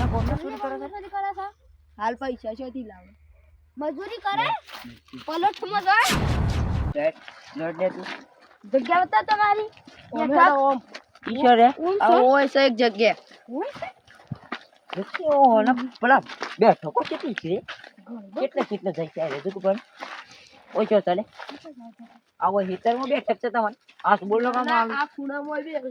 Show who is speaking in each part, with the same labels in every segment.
Speaker 1: આ ગોમમાં ચોરી કરે છે
Speaker 2: મજૂરી કરે છે
Speaker 3: હાલ પૈસા શોધી લાવો
Speaker 2: મજૂરી કરે પલોઠમાં જાય
Speaker 1: લોટ દે તું
Speaker 2: જગ્યા બતા તમારી
Speaker 3: ઓમ હેડો ઓમ
Speaker 1: ઈશ્વર રે
Speaker 2: ઊંઘ
Speaker 3: આ
Speaker 2: છે?
Speaker 3: હોય છે એક જગ્યા
Speaker 2: ઊંઘ છે?
Speaker 1: દેખી ઓહો ને પેલા બેઠો કો કેટલી છે કેટલા કેટલા જાય છે રે તું પણ ઓછો ચાલે આવો હિતરમાં બેઠક છે તમારે આ શું બોલો કામ આવે
Speaker 3: આ ખૂણામાં બી એક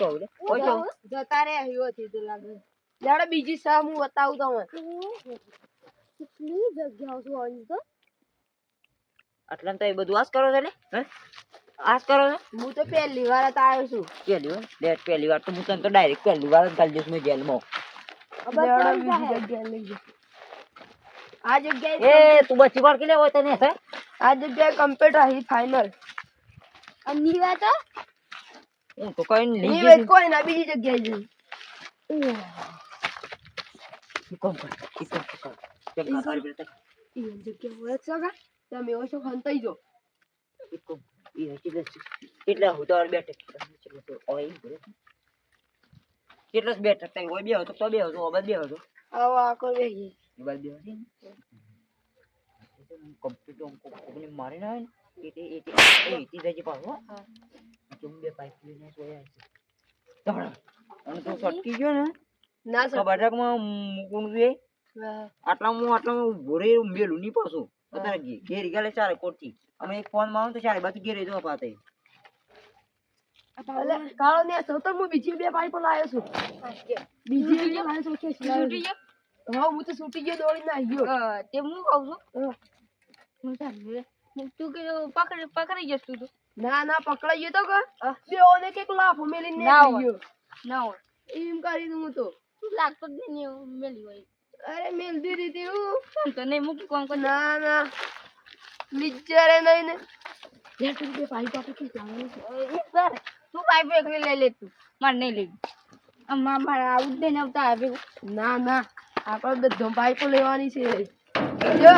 Speaker 3: હોય
Speaker 1: કહું રે
Speaker 3: જતા રે આવ્યો થી તો લાગે બીજી સા હું બતાવું તમને.
Speaker 2: કેટલી જગ્યાઓ છે અહીં તો?
Speaker 1: એટલે તો એ બધું આસ કરો છો ને? આસ કરો છો?
Speaker 3: હું તો પહેલી વાર જ આવ્યો છું.
Speaker 1: પહેલી વાર? ડેટ પહેલી વાર તો હું તને તો ડાયરેક્ટ પહેલી વાર જ કાઢી દઈશ મેં જેલમાં.
Speaker 3: આ જગ્યાએ
Speaker 1: એ તું બચી વાર કે હોય તને
Speaker 3: આ જગ્યાએ કમ્પ્યુટર હી ફાઇનલ
Speaker 2: અને નીવા તો?
Speaker 1: હું તો કઈ લઈ જઈશ
Speaker 3: કોઈ ના બીજી જગ્યાએ જઈ
Speaker 1: કોમ કર કોમ કર બેટા
Speaker 3: જગ્યા હોય સગા તમે ખંતાઈ જો
Speaker 1: ઈ એટલે તો ચલો ઓય કેટલો બેઠક થાય ઓય બેહો તો તો બેહો તો ઓબા
Speaker 3: આવો આકો
Speaker 1: કોકને મારી ના આવે ને એટલે એટલે એ ઈતી પાછો ચુમ બે પાઇપ લઈને સોયા છે તણ અને તો સટકી ગયો ને
Speaker 3: ના
Speaker 1: તો
Speaker 3: સર
Speaker 1: બટાકમાં મૂકવાનું છે આટલામાં આટલામાં ઊભો મેલું નહીં પાછું. અત્યારે ઘેરી ગયેલે ચારે કોટથી. અમે એક ફોન મારું તો ચારે બાકી ઘેરી જવા પાતે.
Speaker 3: કાળો ને સતર હું બીજી બે પાઇપો લાવ્યો છું. બીજી જગ્યાએ લાવ્યો છું કે
Speaker 2: છૂટી ગયો?
Speaker 3: હા હું તો છૂટી ગયો દોડીને આવી ગયો
Speaker 2: તે હું કહું છું? ચાલી. તું કે પકડી પકડી જશ તું તો.
Speaker 3: ના ના પકડાઈ ગયો તો કે બે કેક લાફો મેલીને
Speaker 2: ના હોય. ના હોય.
Speaker 3: એમ કરી દઉં તો.
Speaker 2: લાગતો જ નહીં મેલી હોય.
Speaker 3: અરે મેલ દીધી હું.
Speaker 2: તો નહીં મૂકી કોણ કર.
Speaker 3: ના ના. નિજરે નહીં ને. યાર તું બે પાઇપ આપે કે છે?
Speaker 2: તું પાઇપ એકલી લઈ લે તું. મારે નહીં લેવી. આમ મા- મારે આવું જ નહીં આવતા આવે.
Speaker 3: ના ના. આપણે બધો પાઇપો લેવાની છે. જો.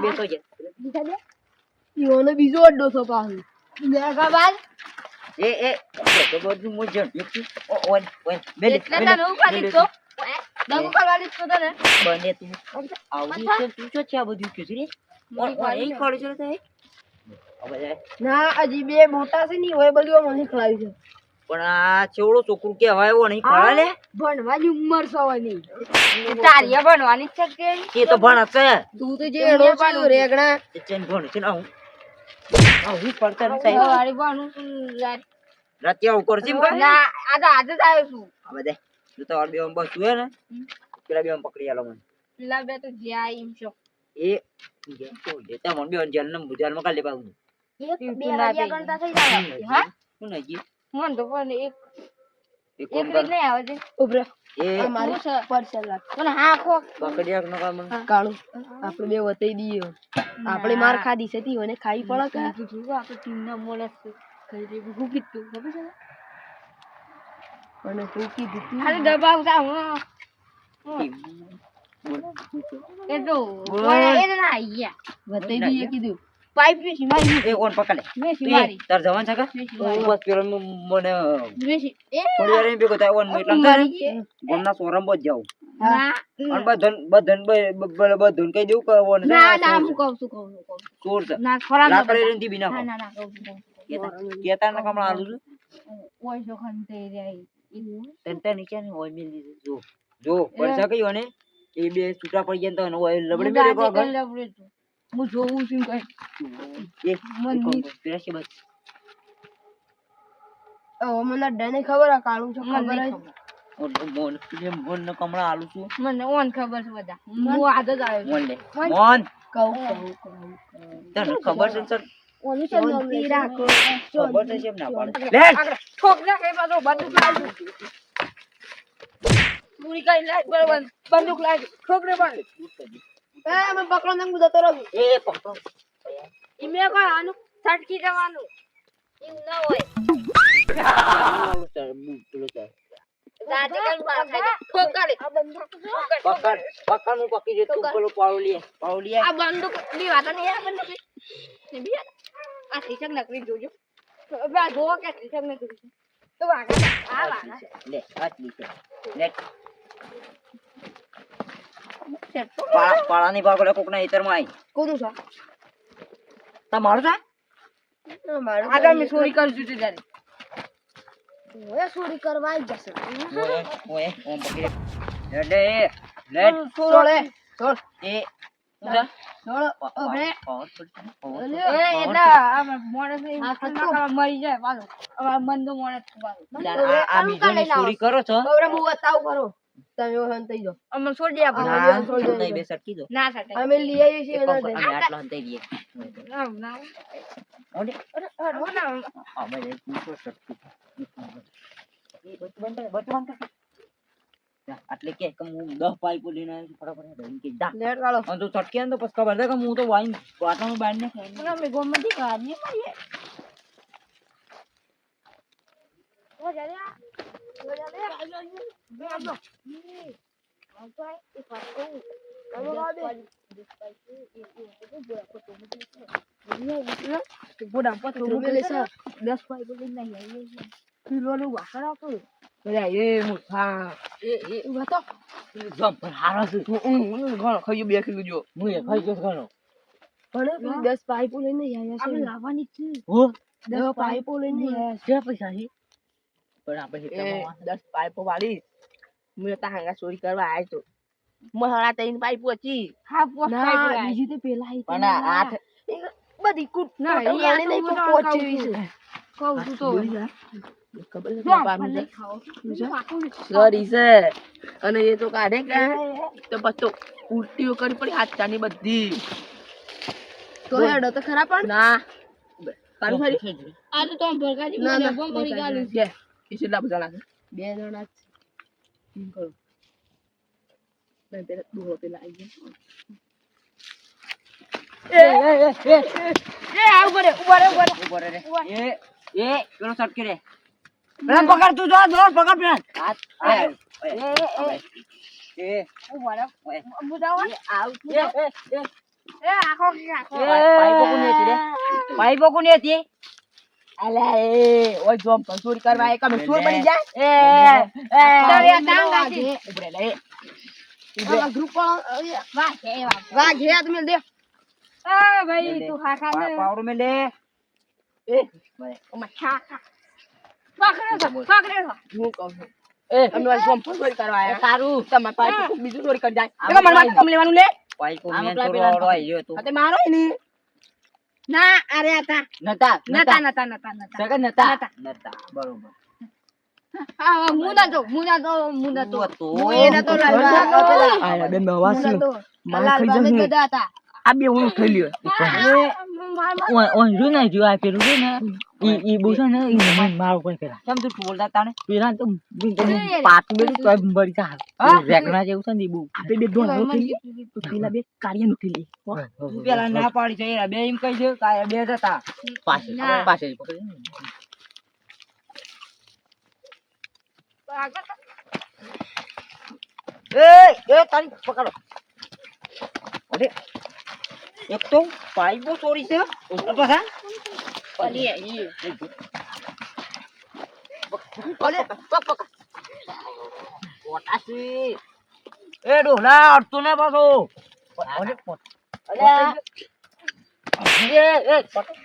Speaker 1: બેસો જે
Speaker 2: બીજા દે
Speaker 3: ઈઓને બીજો અડ્ડો છો. પાછો
Speaker 2: દેખા બાદ
Speaker 1: એ એ તો બધું મોજણ ઓ ઓન ઓન બેલી
Speaker 2: એટલે તને હું તો? દગો કરવાની તો તને?
Speaker 1: બને તું. આવું છે તું શું છે આ બધું કે રે? ઓન ઓન એ ખોડી છે તે
Speaker 3: ના હજી બે મોટા છે ની હોય બધું મને ખલાવી છે.
Speaker 1: પણ આ ચેવડો છોકરું કેવાય એવો નહીં ખરા લે?
Speaker 3: ભણવાની ઉંમર સવાની
Speaker 2: તારી બનવાની છે કે?
Speaker 1: એ તો ભણ છે.
Speaker 3: તું તો જે રેગણા.
Speaker 1: ચેન ભણ છે ને આવું આવું પડતા નહીં સાહેબ
Speaker 2: સવારે ભણું છું? ના આ તો આજે જ આવ્યો છું.
Speaker 1: હવે દે જો તમારે બે બસ હે ને. પેલા બે પકડી આલો મને.
Speaker 2: લાગે તો જ્યાં એમ છો.
Speaker 1: એ દેતા મને બે જેલ ને બુજાલમાં કાલે પાવું
Speaker 2: એક બે વાગ્યા કરતા થઈ જાય. હા?
Speaker 1: શું નજી
Speaker 2: મન તો પણ એક એક નહીં આવે છે
Speaker 3: ઉભરે
Speaker 1: એ
Speaker 3: મારી? પરસેલ
Speaker 2: પણ હા ખો.
Speaker 1: પકડી આક નકા
Speaker 3: કાળું. આપણે બે વતાઈ દઈએ. આપણે માર ખાધી છે તી મને ખાઈ પડે કે?
Speaker 2: આપણે ટીમના મોલસ ખાઈ દે હું કીધું ખબર છે?
Speaker 3: અને હું કીધું તું.
Speaker 2: ખાલી દબાવતા હું. એ તો
Speaker 1: બોલ.
Speaker 2: એ તો ના આઈ ગયા
Speaker 3: વતાઈ દઈએ કીધું.
Speaker 2: પાઇપ
Speaker 1: એ કોણ પકડે.
Speaker 2: વેચી
Speaker 1: તું તાર જવાન છે કે?
Speaker 2: વેચી
Speaker 1: હું
Speaker 2: મારી
Speaker 1: બસ પેલો મને
Speaker 2: વેચી એ
Speaker 1: થોડી વાર ભેગો થાય ઓન એટલા
Speaker 2: મારી છે.
Speaker 1: સોરમ બજ જાઉં.
Speaker 2: ના
Speaker 1: બધન બધન બધન કહી દેવું કે ઓન
Speaker 2: ના ના હું કહું છું કહું છું કહું છે. ના ખરા ના
Speaker 1: લાકડી
Speaker 2: બધા.
Speaker 1: રેંધી
Speaker 2: ના ના ના કહું છું
Speaker 1: કેતા કેતા ના કમળા આલું છું?
Speaker 2: ઓય જો ખંતે રહી
Speaker 1: તને તને નીચે ને ઓય મેલી જો. જો પડશે કઈ ને એ બે છૂટા પડી ગયા તો ઓય લબડે કો
Speaker 2: હું જોઉં છું કઈ.
Speaker 1: એ
Speaker 2: મન
Speaker 3: હવે મને ડને ખબર આ કાળું છે ખબર
Speaker 2: નહીં
Speaker 1: મોન મોન મોન ને કમળા આલું છું.
Speaker 2: મને ઓન ખબર છે બધા. હું જ આવ્યો
Speaker 1: મોન લે. મોન?
Speaker 3: કહું
Speaker 1: તને ખબર છે સર?
Speaker 2: ઓનું છે
Speaker 3: શાંતિ રાખો.
Speaker 1: ખબર છે એમ ના પડે? લે
Speaker 2: ઠોક ના કે બાજુ બંદૂક લાવ્યો પૂરી કઈ લાગ બરાબર. બંદૂક લાવ્યો ઠોક ને બંદૂક
Speaker 3: એ અમે પકડો ને હું જતો રહું
Speaker 1: એ પકડો
Speaker 2: ઈમે કોઈ આનું છટકી જવાનું એવું ના હોય
Speaker 1: આલું સર બુ પેલો સર
Speaker 2: રાતે કઈ માર ખાઈ જાય. ઠોક કાઢે આ બંદૂક
Speaker 1: પકડ પકડ હું પકી દે તું પેલો પાડો લે પાડો લે
Speaker 2: આ બંદૂકની વાત નહીં આ બંદૂકની બી આ શીશક નકરી જોજો
Speaker 1: પાળા પાળાની ભાગોળે કોકના હિતરમાં આવી
Speaker 2: કોનું છે?
Speaker 1: તમારું છે?
Speaker 3: મારું
Speaker 2: આગળ મેં ચોરી કરી દીધી ત્યારે
Speaker 3: હવે ચોરી કરવા આવી જશે.
Speaker 1: ઓએ ઓએ ઓમ પકડી લે. લે
Speaker 3: છોડે છોડ
Speaker 1: એ છે
Speaker 3: અલે,
Speaker 1: પડશે.
Speaker 2: એ એટલે આ
Speaker 3: આ.
Speaker 2: કરવા મરી જાય પાછો. અમારા મન તો છે
Speaker 1: યાર, આ આ ચોરી કરો છો?
Speaker 3: હવે હું બતાવું કરો તમે હન થઈ જાઓ
Speaker 2: અમે છોડી દે આપણે
Speaker 3: ના. છોડી દો.
Speaker 1: નહીં બે સરકી દો
Speaker 2: ના સાટે
Speaker 3: અમે લઈ આવીએ છીએ.
Speaker 1: અમે આટલા હંતાઈ દઈએ
Speaker 2: ના ના
Speaker 1: ઓડે
Speaker 2: અરે ના
Speaker 1: અમે એક બીજો સરકી. એ બધું બંધ કર, બધું બંધ કર. જા, આટલે કે હું દસ પાઇપો લઈને આવ્યો છું, ફટાફટ હેડો, કે જા.
Speaker 3: લેટ વાળો
Speaker 1: અને તું છટકી આવે ને તો પછી ખબર છે કે હું તો વાઈન વાટાનું બાર ને ખાઈને.
Speaker 2: અમે ગોમતી કાઢીએ ઓ બે કિલો જો
Speaker 1: હું ખાઈ ગયો ઘણો.
Speaker 3: પણ દસ પાઇપો લઈને
Speaker 2: લાવવાની છે
Speaker 3: દસ પાઇપો લઈને
Speaker 1: પૈસા છે? પણ આપણે
Speaker 2: દસ પાઇપો વાળી મેં તા હાંગા ચોરી કરવા આવ્યો તો મહારા તઈને પાઇપ હતી હા
Speaker 3: ના બીજી તો પેલા આવી
Speaker 1: પણ આઠ
Speaker 3: બધી કુટ
Speaker 2: ના,
Speaker 3: નહીં છે.
Speaker 2: કહું છું તો.
Speaker 3: ખબર છે છે. છે? સરી છે. અને એ તો કાઢે કે તો પછી ઉલટીઓ કરી પડી હાથાની બધી. તો હેડો તો ખરા પણ. ના. કાઢું ખરી
Speaker 2: આ તો તમે ભરકાજી
Speaker 3: ના ના.
Speaker 2: ભરી ગાલું
Speaker 3: કે. એ કેટલા બધા લાગે. બે જણા જ છે. એમ કરો. પેલા દોડો પેલા આવી ગયા.
Speaker 2: એ આ ઊભો રે ઊભો રે ઊભો રે.
Speaker 1: ઊભો રે. એ એ પેલો સટકી રે. પેલા પકડ તું જો જો પકડ પેલા. હાથ એ એ એ
Speaker 2: ઊભો રે. બુધાવો
Speaker 1: આવ એ એ એ.
Speaker 2: એ આખો આખો.
Speaker 1: પાઇપો કોની હતી રે? પાઇપો કોની હતી?
Speaker 3: અલા એ ઓય જોમ પણ કરવા એક અમે ચોર બની જાય?
Speaker 1: એ એ
Speaker 2: તારે આ
Speaker 3: ઉભરે લે
Speaker 2: આમાં ગ્રુપ વાહ છે વાહ
Speaker 3: વાહ ઘે તમે દે
Speaker 2: આ ભાઈ તું ખા ખા ને
Speaker 1: પાવડો મે લે.
Speaker 3: એ
Speaker 2: ઓમાં ખા ખા પકડે પકડે
Speaker 3: હું કહું છું.
Speaker 1: એ
Speaker 3: અમે આ જોમ પણ કરવા આયા.
Speaker 1: સારું
Speaker 3: તમારે પાસે બીજું ચોરી કરી જાય. મને
Speaker 1: લાવી.
Speaker 3: કમ લેવાનું લે.
Speaker 1: પાઇપો
Speaker 3: આમ
Speaker 1: મેં
Speaker 3: પેલા
Speaker 1: તો
Speaker 3: પેલા
Speaker 1: રોડો આવી ગયો તું.
Speaker 3: આ મારો ય ની
Speaker 2: અરે હતા
Speaker 1: નતા
Speaker 2: નતા નતા. નતા નતા
Speaker 1: સગા નતા?
Speaker 2: નતા.
Speaker 1: નતા બરોબર
Speaker 2: હા મુના તો મુના તો મુના તો
Speaker 1: તો
Speaker 2: એને તો
Speaker 3: આયા ખાઈ જશે. આ બે હું ખાઈ લ્યો.
Speaker 1: ઓય ઓય જો ને જો આ પેલું છે ને ઈ ઈ બોસા ને ઈ મને મારો કોઈ પેલા કેમ તું બોલતા તાને પેલા તો બિન તો તો મરી જા રેગના જેવું છે ને ઈ બહુ
Speaker 3: આપણે બે દોન નો તો. પેલા બે કાર્ય નો લે.
Speaker 1: પેલા ના પાડી છે એરા બે એમ કહી દે કાય બે જતા પાસે. પાસે જ પકડી ને. એ એ તારી પકડો. અરે. એક તો પાઇપો ચોરી છે પાછા
Speaker 2: અલી ઈ
Speaker 1: અલે પક પોટાસી એ ડોલા અડતો ને પાછો અરે પોટ અલે એ એ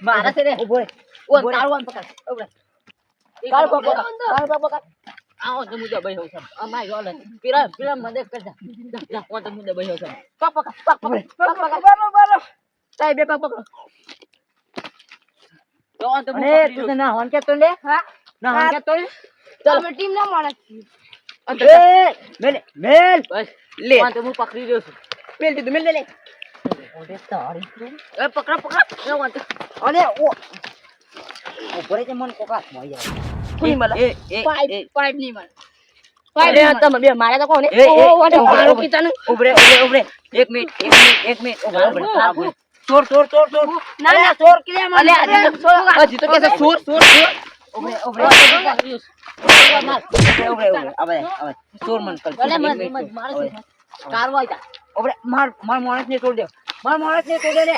Speaker 1: મારા છે રે ઊભો રે ઓ તારું આમ પકડ ઊભો તારું પકડ તારું પકડ આવો તો મુદ્દા બહી હોસમ અમાય જોલે પીરા પીરા મદદ કરજા જા ઓ તો મુદ્દા બહી હોસમ પક પક પક પક પક પક બરો તાઈ બે પક પક તો તો અરે તું ના હોન કે તો લે.
Speaker 2: હા?
Speaker 1: ના હોન કે તો લે
Speaker 2: તમે ટીમ ના મળે
Speaker 1: એ મેલ મેલ. બસ.
Speaker 3: લે.
Speaker 1: ઓ તો હું પકડી રહ્યો છું.
Speaker 3: મેલ દીધું મેલ લે
Speaker 1: ઓરે તારી
Speaker 3: એ પકડ પકડ.
Speaker 1: એ વાંધો અરે ઓ. ઉપર જે મન કોકા મોય
Speaker 3: કોઈ
Speaker 2: પાઇપ પાઇપ નહીં મળે.
Speaker 3: મારા
Speaker 1: માણસ ને. તોડ દે. માર માણસ ને દે.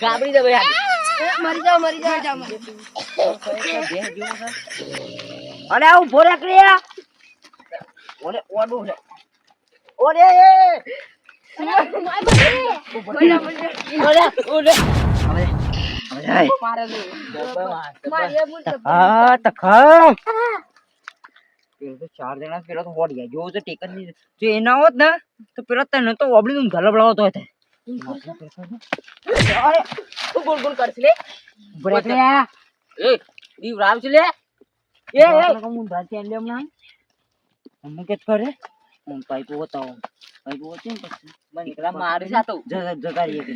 Speaker 1: ગાબડી
Speaker 2: દે ભાઈ
Speaker 3: મરી જાઓ મરી જાઓ.
Speaker 1: અરે આવું ભોરે રે ઓલે ઓડું છે
Speaker 3: તો
Speaker 1: ચાર જણા પેલો તો હોડી ગયા. જો તો ટેકન જો એના હોત ને તો પેલો તને તો ઓબળી ગલબડાવો તો થાય અરે
Speaker 2: ગુણ ગુણ કરશ લે.
Speaker 1: બ્રેક લે.
Speaker 2: એ દીવ રાવ છે લે.
Speaker 1: એ એ. કમું દાચે લે હમણાં. અમને કે કરે હું પાઇપો બતાવો પાઇપો બતાવો ને પછી. મને
Speaker 2: પેલા મારી સાતો
Speaker 1: જગા જગા એ કરે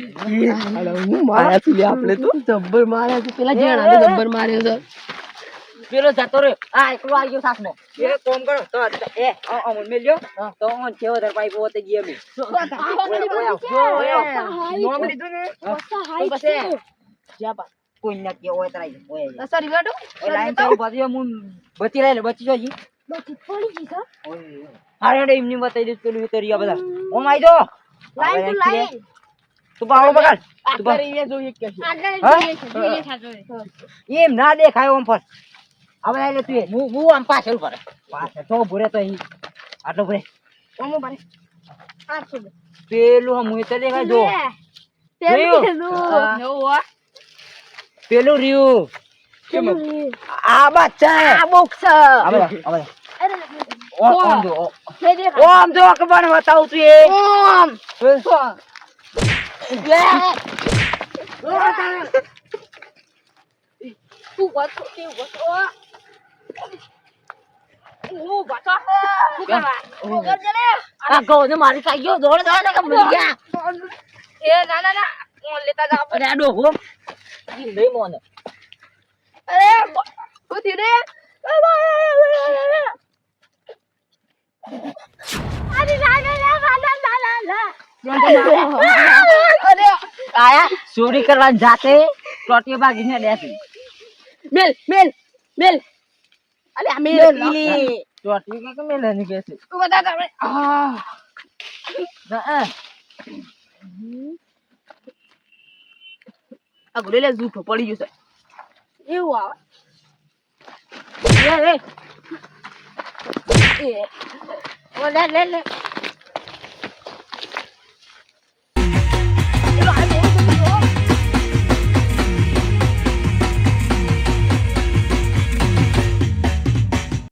Speaker 3: હું માર્યા છું લે આપણે તો. જબ્બર માર્યા છે. પેલા જણા જબ્બર માર્યો છે.
Speaker 2: પેલો જતો રે આ એકલો આવી ગયો સાસનો
Speaker 1: એ કોમ કરો. તો એ અમન મેલ્યો તો ઓન કેવો દર પાઇપો બતે ગયે મે
Speaker 2: નોમ લીધું ને તો પછી જ્યાં પા
Speaker 1: કોઈ ના કે ઓય તરાઈ ઓય
Speaker 3: સરી બેટો
Speaker 1: એ લાઈન ચાલુ પાછી હું બચી રહે બચી જોજી અરે અરે એમની બતાવી દઈશ પેલું ઉતરી બધા. ઓમ આઈ દો.
Speaker 3: લાઈન તું લાઈન.
Speaker 1: તું તું? એમ ના દેખાય ઓમ પર હવે એટલે તું
Speaker 2: હું હું આમ પાછળ પર
Speaker 1: પાછળ તો ભૂરે તો અહીં આટલો ભરે
Speaker 3: ઓમો ભરે
Speaker 1: પેલું હમ તો દેખાય જો? હા.
Speaker 3: હો.
Speaker 1: પેલું રહ્યું. કેમ આ બચ્ચા
Speaker 3: આ બોક્સ
Speaker 1: ઓમ જો. ઓમ જો અકબર બતાવું તું એ.
Speaker 3: ઓમ તું
Speaker 2: મારી કાઈ ગયો દોડ દોડ કે મરી ગયા.
Speaker 3: એ ના ના ના હું લેતા જાવ
Speaker 2: અરે આ ડોહો. નહીં મોને
Speaker 3: અરે હું રે. અરે ના ના ના ના ના ના ના અરે
Speaker 2: આયા ચોરી કરવા જાતે ટોટી ભાગીને બેસી.
Speaker 3: મેલ મેલ મેલ. અરે આ મેલ
Speaker 2: ઈલી ટોટીઓ કે કે મેલે ની છે?
Speaker 3: તું બતા તમે
Speaker 2: આ ના
Speaker 3: આ ગોલે લે જૂઠો પડી ગયો છે. એવું આવે?
Speaker 2: લે લે.
Speaker 3: એ. ઓ લે લે લે.